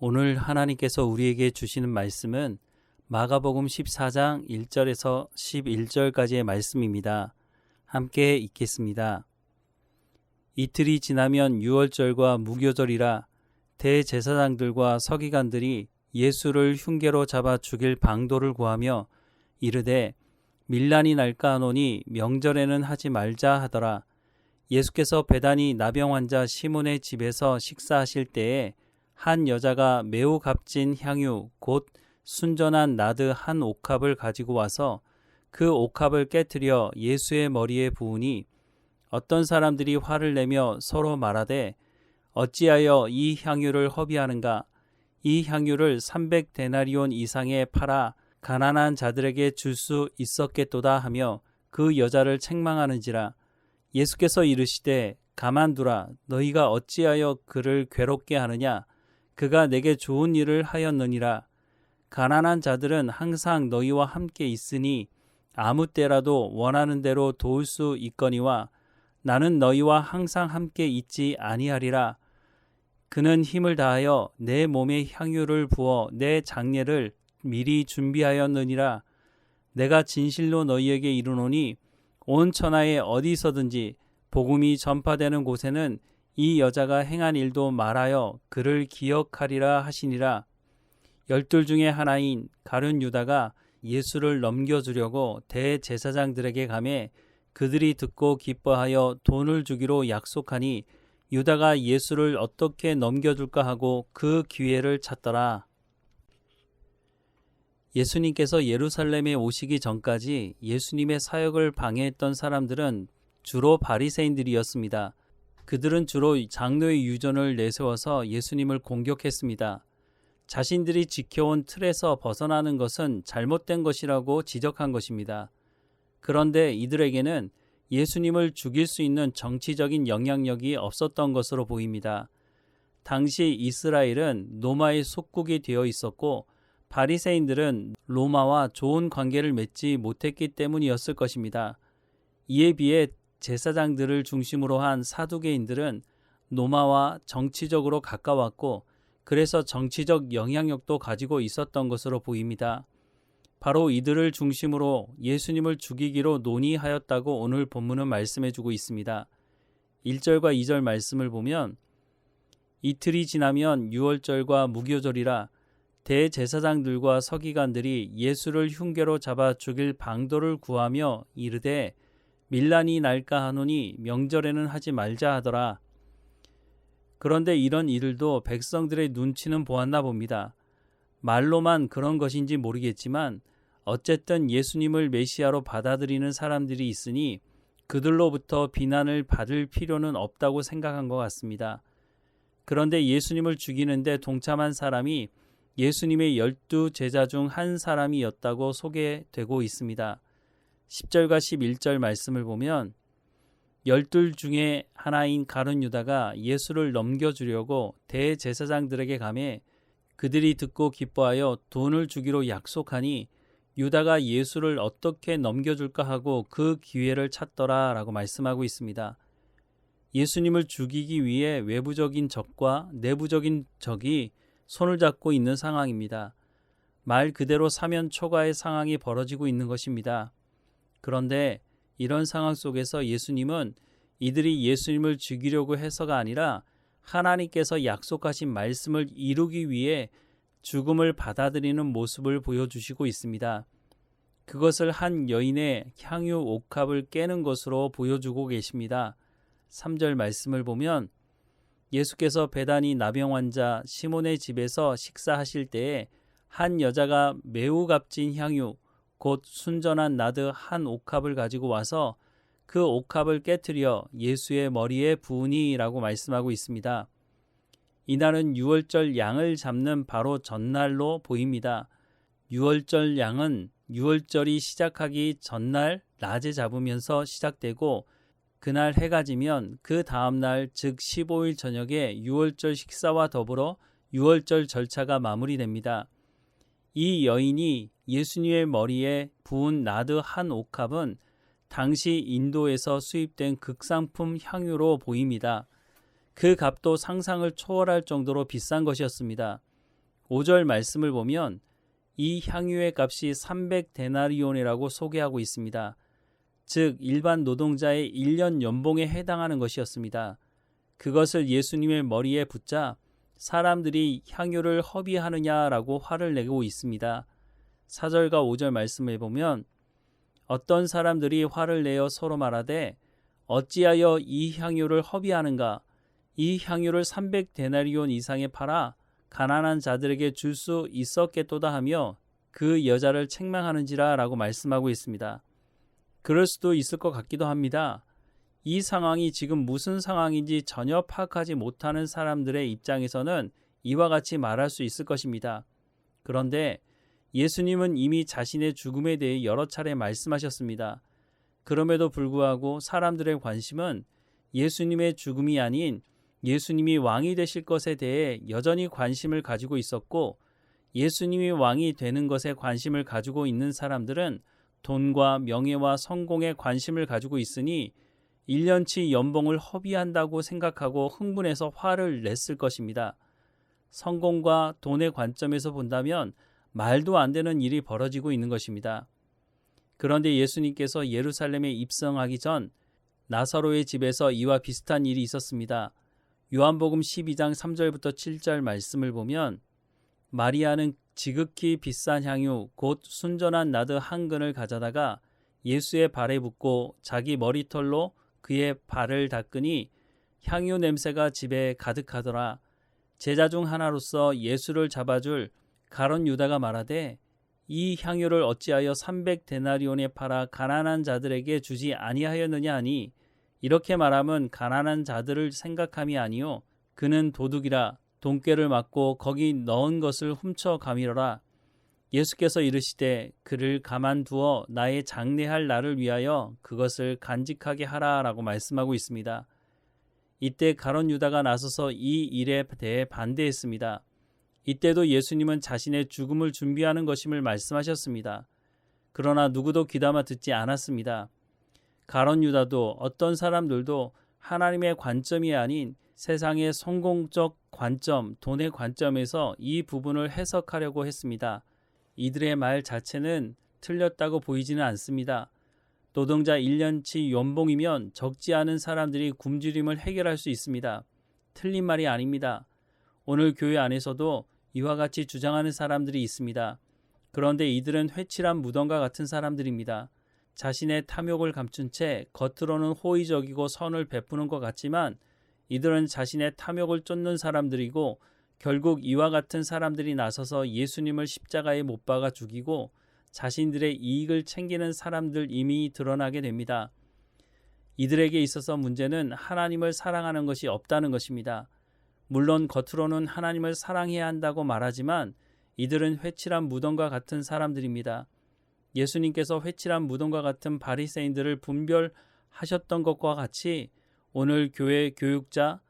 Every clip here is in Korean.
오늘 하나님께서 우리에게 주시는 말씀은 마가복음 14장 1절에서 11절까지의 말씀입니다. 함께 읽겠습니다. 이틀이 지나면 유월절과 무교절이라 대제사장들과 서기관들이 예수를 흉계로 잡아 죽일 방도를 구하며 이르되 밀란이 날까 하노니 명절에는 하지 말자 하더라. 예수께서 배단이 나병 환자 시몬의 집에서 식사하실 때에 한 여자가 매우 값진 향유 곧 순전한 나드 한 옥합을 가지고 와서 그 옥합을 깨뜨려 예수의 머리에 부으니 어떤 사람들이 화를 내며 서로 말하되 어찌하여 이 향유를 허비하는가? 이 향유를 300데나리온 이상에 팔아 가난한 자들에게 줄 수 있었겠도다 하며 그 여자를 책망하는지라 예수께서 이르시되 가만두라. 너희가 어찌하여 그를 괴롭게 하느냐 그가 내게 좋은 일을 하였느니라. 가난한 자들은 항상 너희와 함께 있으니 아무 때라도 원하는 대로 도울 수 있거니와 나는 너희와 항상 함께 있지 아니하리라. 그는 힘을 다하여 내 몸에 향유를 부어 내 장례를 미리 준비하였느니라. 내가 진실로 너희에게 이르노니 온 천하에 어디서든지 복음이 전파되는 곳에는 이 여자가 행한 일도 말하여 그를 기억하리라 하시니라 열둘 중에 하나인 가룟 유다가 예수를 넘겨주려고 대제사장들에게 가매 그들이 듣고 기뻐하여 돈을 주기로 약속하니 유다가 예수를 어떻게 넘겨줄까 하고 그 기회를 찾더라. 예수님께서 예루살렘에 오시기 전까지 예수님의 사역을 방해했던 사람들은 주로 바리새인들이었습니다. 그들은 주로 장로의 유전을 내세워서 예수님을 공격했습니다. 자신들이 지켜온 틀에서 벗어나는 것은 잘못된 것이라고 지적한 것입니다. 그런데 이들에게는 예수님을 죽일 수 있는 정치적인 영향력이 없었던 것으로 보입니다. 당시 이스라엘은 로마의 속국이 되어 있었고 바리새인들은 로마와 좋은 관계를 맺지 못했기 때문이었을 것입니다. 이에 비해 제사장들을 중심으로 한 사두개인들은 로마와 정치적으로 가까웠고 그래서 정치적 영향력도 가지고 있었던 것으로 보입니다. 바로 이들을 중심으로 예수님을 죽이기로 논의하였다고 오늘 본문은 말씀해 주고 있습니다. 1절과 2절 말씀을 보면 이틀이 지나면 유월절과 무교절이라 대제사장들과 서기관들이 예수를 흉계로 잡아 죽일 방도를 구하며 이르되 밀란이 날까 하노니 명절에는 하지 말자 하더라. 그런데 이런 일들도 백성들의 눈치는 보았나 봅니다. 말로만 그런 것인지 모르겠지만 어쨌든 예수님을 메시아로 받아들이는 사람들이 있으니 그들로부터 비난을 받을 필요는 없다고 생각한 것 같습니다. 그런데 예수님을 죽이는데 동참한 사람이 예수님의 열두 제자 중 한 사람이었다고 소개되고 있습니다. 10절과 11절 말씀을 보면 열둘 중에 하나인 가룟 유다가 예수를 넘겨주려고 대제사장들에게 감해 그들이 듣고 기뻐하여 돈을 주기로 약속하니 유다가 예수를 어떻게 넘겨줄까 하고 그 기회를 찾더라 라고 말씀하고 있습니다. 예수님을 죽이기 위해 외부적인 적과 내부적인 적이 손을 잡고 있는 상황입니다. 말 그대로 사면 초과의 상황이 벌어지고 있는 것입니다. 그런데 이런 상황 속에서 예수님은 이들이 예수님을 죽이려고 해서가 아니라 하나님께서 약속하신 말씀을 이루기 위해 죽음을 받아들이는 모습을 보여주시고 있습니다. 그것을 한 여인의 향유 옥합을 깨는 것으로 보여주고 계십니다. 3절 말씀을 보면 예수께서 배단이 나병 환자 시몬의 집에서 식사하실 때에 한 여자가 매우 값진 향유 곧 순전한 나드 한 옥합을 가지고 와서 그 옥합을 깨뜨려 예수의 머리에 부으니라고 말씀하고 있습니다. 이날은 유월절 양을 잡는 바로 전날로 보입니다. 유월절 양은 유월절이 시작하기 전날 낮에 잡으면서 시작되고 그날 해가 지면 그 다음날 즉 15일 저녁에 유월절 식사와 더불어 유월절 절차가 마무리됩니다. 이 여인이 예수님의 머리에 부은 나드 한 옥합은 당시 인도에서 수입된 극상품 향유로 보입니다. 그 값도 상상을 초월할 정도로 비싼 것이었습니다. 5절 말씀을 보면 이 향유의 값이 300데나리온이라고 소개하고 있습니다. 즉 일반 노동자의 1년 연봉에 해당하는 것이었습니다. 그것을 예수님의 머리에 붙자 사람들이 향유를 허비하느냐라고 화를 내고 있습니다. 4절과 5절 말씀을 보면 어떤 사람들이 화를 내어 서로 말하되 어찌하여 이 향유를 허비하는가 이 향유를 300데나리온 이상에 팔아 가난한 자들에게 줄 수 있었겠도다 하며 그 여자를 책망하는지라 라고 말씀하고 있습니다. 그럴 수도 있을 것 같기도 합니다. 이 상황이 지금 무슨 상황인지 전혀 파악하지 못하는 사람들의 입장에서는 이와 같이 말할 수 있을 것입니다. 그런데 예수님은 이미 자신의 죽음에 대해 여러 차례 말씀하셨습니다. 그럼에도 불구하고 사람들의 관심은 예수님의 죽음이 아닌 예수님이 왕이 되실 것에 대해 여전히 관심을 가지고 있었고 예수님이 왕이 되는 것에 관심을 가지고 있는 사람들은 돈과 명예와 성공에 관심을 가지고 있으니 1년치 연봉을 허비한다고 생각하고 흥분해서 화를 냈을 것입니다. 성공과 돈의 관점에서 본다면 말도 안 되는 일이 벌어지고 있는 것입니다. 그런데 예수님께서 예루살렘에 입성하기 전 나사로의 집에서 이와 비슷한 일이 있었습니다. 요한복음 12장 3절부터 7절 말씀을 보면 마리아는 지극히 비싼 향유 곧 순전한 나드 한 근을 가져다가 예수의 발에 붓고 자기 머리털로 그의 발을 닦으니 향유 냄새가 집에 가득하더라. 제자 중 하나로서 예수를 잡아줄 가론 유다가 말하되 이 향유를 어찌하여 300데나리온에 팔아 가난한 자들에게 주지 아니하였느냐 하니 이렇게 말하면 가난한 자들을 생각함이 아니요 그는 도둑이라 돈꾀를 맞고 거기 넣은 것을 훔쳐 가밀어라 예수께서 이르시되 그를 가만두어 나의 장례할 날을 위하여 그것을 간직하게 하라라고 말씀하고 있습니다. 이때 가론 유다가 나서서 이 일에 대해 반대했습니다. 이때도 예수님은 자신의 죽음을 준비하는 것임을 말씀하셨습니다. 그러나 누구도 귀담아 듣지 않았습니다. 가론 유다도 어떤 사람들도 하나님의 관점이 아닌 세상의 성공적 관점, 돈의 관점에서 이 부분을 해석하려고 했습니다. 이들의 말 자체는 틀렸다고 보이지는 않습니다. 노동자 1년치 연봉이면 적지 않은 사람들이 굶주림을 해결할 수 있습니다. 틀린 말이 아닙니다. 오늘 교회 안에서도 이와 같이 주장하는 사람들이 있습니다. 그런데 이들은 회칠한 무덤과 같은 사람들입니다. 자신의 탐욕을 감춘 채 겉으로는 호의적이고 선을 베푸는 것 같지만 이들은 자신의 탐욕을 쫓는 사람들이고 결국 이와 같은 사람들이 나서서 예수님을 십자가에 못 박아 죽이고 자신들의 이익을 챙기는 사람들 이미 드러나게 됩니다. 이들에게 있어서 문제는 하나님을 사랑하는 것이 없다는 것입니다. 물론 겉으로는 하나님을 사랑해야 한다고 말하지만 이들은 회칠한 무덤과 같은 사람들입니다. 예수님께서 회칠한 무덤과 같은 바리새인들을 분별하셨던 것과 같이 오늘 교회 교육자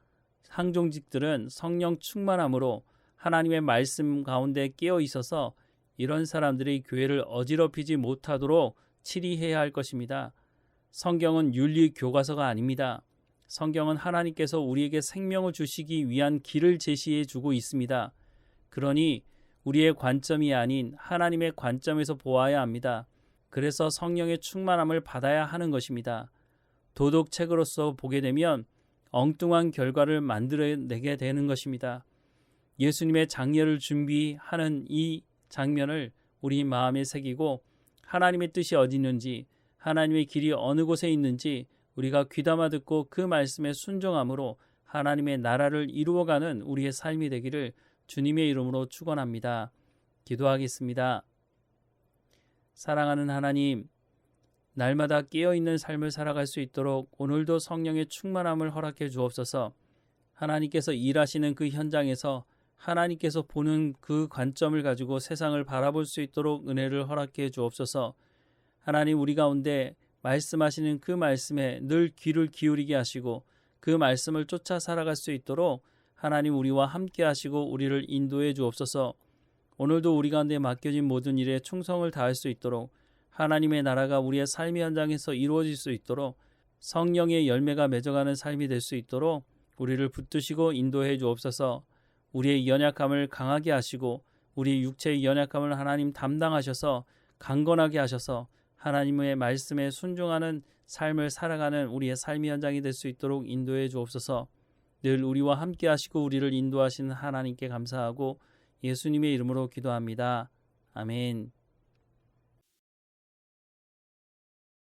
상종직들은 성령 충만함으로 하나님의 말씀 가운데 깨어 있어서 이런 사람들이 교회를 어지럽히지 못하도록 치리해야 할 것입니다. 성경은 윤리 교과서가 아닙니다. 성경은 하나님께서 우리에게 생명을 주시기 위한 길을 제시해 주고 있습니다. 그러니 우리의 관점이 아닌 하나님의 관점에서 보아야 합니다. 그래서 성령의 충만함을 받아야 하는 것입니다. 도덕책으로서 보게 되면 엉뚱한 결과를 만들어내게 되는 것입니다. 예수님의 장례를 준비하는 이 장면을 우리 마음에 새기고 하나님의 뜻이 어디 있는지 하나님의 길이 어느 곳에 있는지 우리가 귀담아 듣고 그 말씀에 순종함으로 하나님의 나라를 이루어가는 우리의 삶이 되기를 주님의 이름으로 축원합니다. 기도하겠습니다. 사랑하는 하나님, 날마다 깨어 있는 삶을 살아갈 수 있도록 오늘도 성령의 충만함을 허락해 주옵소서. 하나님께서 일하시는 그 현장에서 하나님께서 보는 그 관점을 가지고 세상을 바라볼 수 있도록 은혜를 허락해 주옵소서. 하나님 우리 가운데 말씀하시는 그 말씀에 늘 귀를 기울이게 하시고 그 말씀을 쫓아 살아갈 수 있도록 하나님 우리와 함께 하시고 우리를 인도해 주옵소서. 오늘도 우리 가운데 맡겨진 모든 일에 충성을 다할 수 있도록 하나님의 나라가 우리의 삶의 현장에서 이루어질 수 있도록 성령의 열매가 맺어가는 삶이 될 수 있도록 우리를 붙드시고 인도해 주옵소서. 우리의 연약함을 강하게 하시고 우리 육체의 연약함을 하나님 담당하셔서 강건하게 하셔서 하나님의 말씀에 순종하는 삶을 살아가는 우리의 삶의 현장이 될 수 있도록 인도해 주옵소서. 늘 우리와 함께 하시고 우리를 인도하시는 하나님께 감사하고 예수님의 이름으로 기도합니다. 아멘.